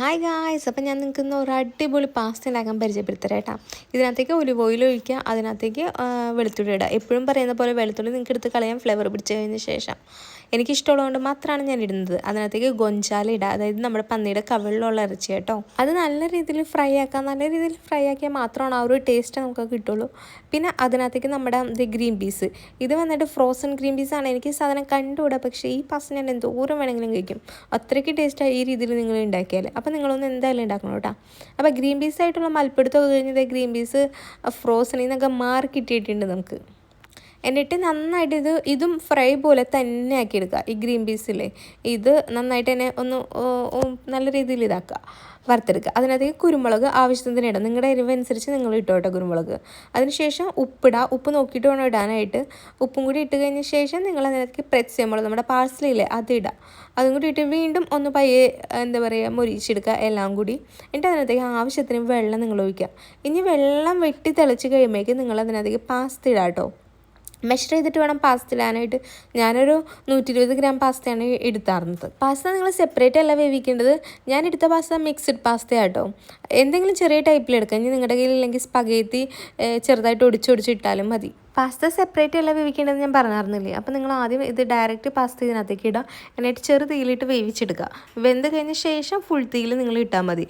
Hi guys അപ്പം ഞാൻ നിങ്ങൾക്ക് ഇന്ന് ഒരു അടിപൊളി പാസ്ത ഉണ്ടാക്കാൻ പരിചയപ്പെടുത്തരാം കേട്ടോ. ഇതിനകത്തേക്ക് ഒലിവ് ഓയിൽ ഒഴിക്കുക അതിനകത്തേക്ക് വെളുത്തുള്ളി ഇടുക. എപ്പോഴും പറയുന്ന പോലെ വെളുത്തുള്ളി നിങ്ങൾക്ക് എടുത്ത് കളയാൻ ഫ്ലേവർ പിടിച്ച് കഴിഞ്ഞ ശേഷം. എനിക്കിഷ്ടമുള്ളതുകൊണ്ട് മാത്രമാണ് ഞാൻ ഇടുന്നത്. അതിനകത്തേക്ക് ഗൊഞ്ചാല ഇടുക. അതായത് നമ്മുടെ പന്നിയുടെ കവിളിലുള്ള ഇറച്ചി കേട്ടോ. അത് നല്ല രീതിയിൽ ഫ്രൈ ആക്കാം. നല്ല രീതിയിൽ ഫ്രൈ ആക്കിയാൽ മാത്രമാണ് ആ ഒരു ടേസ്റ്റ് നമുക്ക് കിട്ടുള്ളൂ. പിന്നെ അതിനകത്തേക്ക് നമ്മുടെ ഇത് ഗ്രീൻ പീസ് ഇത് വന്നിട്ട് ഫ്രോസൺ ഗ്രീൻ പീസ് ആണ്. എനിക്ക് സാധനം കണ്ടുകൂടാ. പക്ഷേ ഈ പാസ് ഞാൻ എന്തോരം വേണമെങ്കിലും കഴിക്കും. അത്രയ്ക്ക് ടേസ്റ്റായി ഈ രീതിയിൽ നിങ്ങൾ ഉണ്ടാക്കിയാൽ. അപ്പോൾ നിങ്ങളൊന്ന് എന്തായാലും ഉണ്ടാക്കണം കേട്ടോ. അപ്പോൾ ഗ്രീൻ പീസ് ആയിട്ടുള്ള മൽപ്പിടുത്തമൊക്കെ കഴിഞ്ഞത് ഗ്രീൻ പീസ് ഫ്രോസണിൽ മാറി കിട്ടിയിട്ടുണ്ട് നമുക്ക്. എന്നിട്ട് നന്നായിട്ട് ഇത് ഇതും ഫ്രൈ പോലെ തന്നെ ആക്കി എടുക്കുക ഈ ഗ്രീൻ പീസില്ലേ ഇത് നന്നായിട്ട് തന്നെ ഒന്ന് നല്ല രീതിയിൽ ഇതാക്കുക. വറുത്തെടുക്കുക. അതിനകത്തേക്ക് കുരുമുളക് ആവശ്യത്തിന് ഇടാം നിങ്ങളുടെ എരിവനുസരിച്ച് നിങ്ങൾ ഇട്ടോ കേട്ടോ കുരുമുളക്. അതിനുശേഷം ഉപ്പിടുക ഉപ്പ് നോക്കിയിട്ട് വേണം ഇടാനായിട്ട്. ഉപ്പും കൂടി ഇട്ട് കഴിഞ്ഞ ശേഷം നിങ്ങൾ അതിനകത്തേക്ക് പ്രത്സ്യമുളക് നമ്മുടെ പാഴ്സലില്ലേ അത് ഇടുക അതും കൂടി ഇട്ട് വീണ്ടും ഒന്ന് പയ്യെ എന്താ പറയുക മുരിച്ചെടുക്കുക എല്ലാം കൂടി. എന്നിട്ട് അതിനകത്തേക്ക് ആവശ്യത്തിന് വെള്ളം നിങ്ങൾ ഒഴിക്കുക. ഇനി വെള്ളം വെട്ടി തിളച്ച് കഴിയുമ്പോഴേക്കും നിങ്ങൾ അതിനകത്തേക്ക് പാസ്ത ഇടാം കേട്ടോ മെഷർ ചെയ്തിട്ട് വേണം പാസ്ത ഇടാനായിട്ട്. ഞാനൊരു നൂറ്റി ഇരുപത് ഗ്രാം പാസ്തയാണ് എടുത്താറുന്നത് പാസ്ത നിങ്ങൾ സെപ്പറേറ്റ് അല്ല വേവിക്കേണ്ടത്. ഞാൻ എടുത്ത പാസ്ത മിക്സ്ഡ് പാസ്ത ആട്ടോ. എന്തെങ്കിലും ചെറിയ ടൈപ്പിൽ എടുക്കാം. ഇനി നിങ്ങളുടെ കയ്യിൽ ഇല്ലെങ്കിൽ സ്പഗേത്തി ചെറുതായിട്ട് ഒടിച്ചൊടിച്ചിട്ടാലും മതി. പാസ്ത സെപ്പറേറ്റ് അല്ല വേവിക്കേണ്ടത് ഞാൻ പറഞ്ഞായിരുന്നില്ലേ അപ്പോൾ നിങ്ങൾ ആദ്യം ഇത് ഡയറക്റ്റ് പാസ്ത ഇതിനകത്തേക്ക് ഇടുക എന്നിട്ട് ചെറു തീയിലിട്ട് വേവിച്ചെടുക്കുക വെന്ത് കഴിഞ്ഞ ശേഷം ഫുൾ തീയിൽ നിങ്ങൾ ഇട്ടാൽ മതി.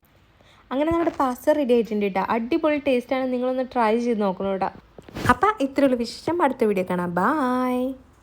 അങ്ങനെ നമ്മുടെ പാസ്ത റെഡി ആയിട്ടുണ്ട് കേട്ടോ അടിപൊളി ടേസ്റ്റാണ് നിങ്ങളൊന്ന് ട്രൈ ചെയ്ത് നോക്കണം കേട്ടോ അപ്പം ഇത്രയുള്ള വിശേഷം. അടുത്ത വീഡിയോ കാണാം. ബായ്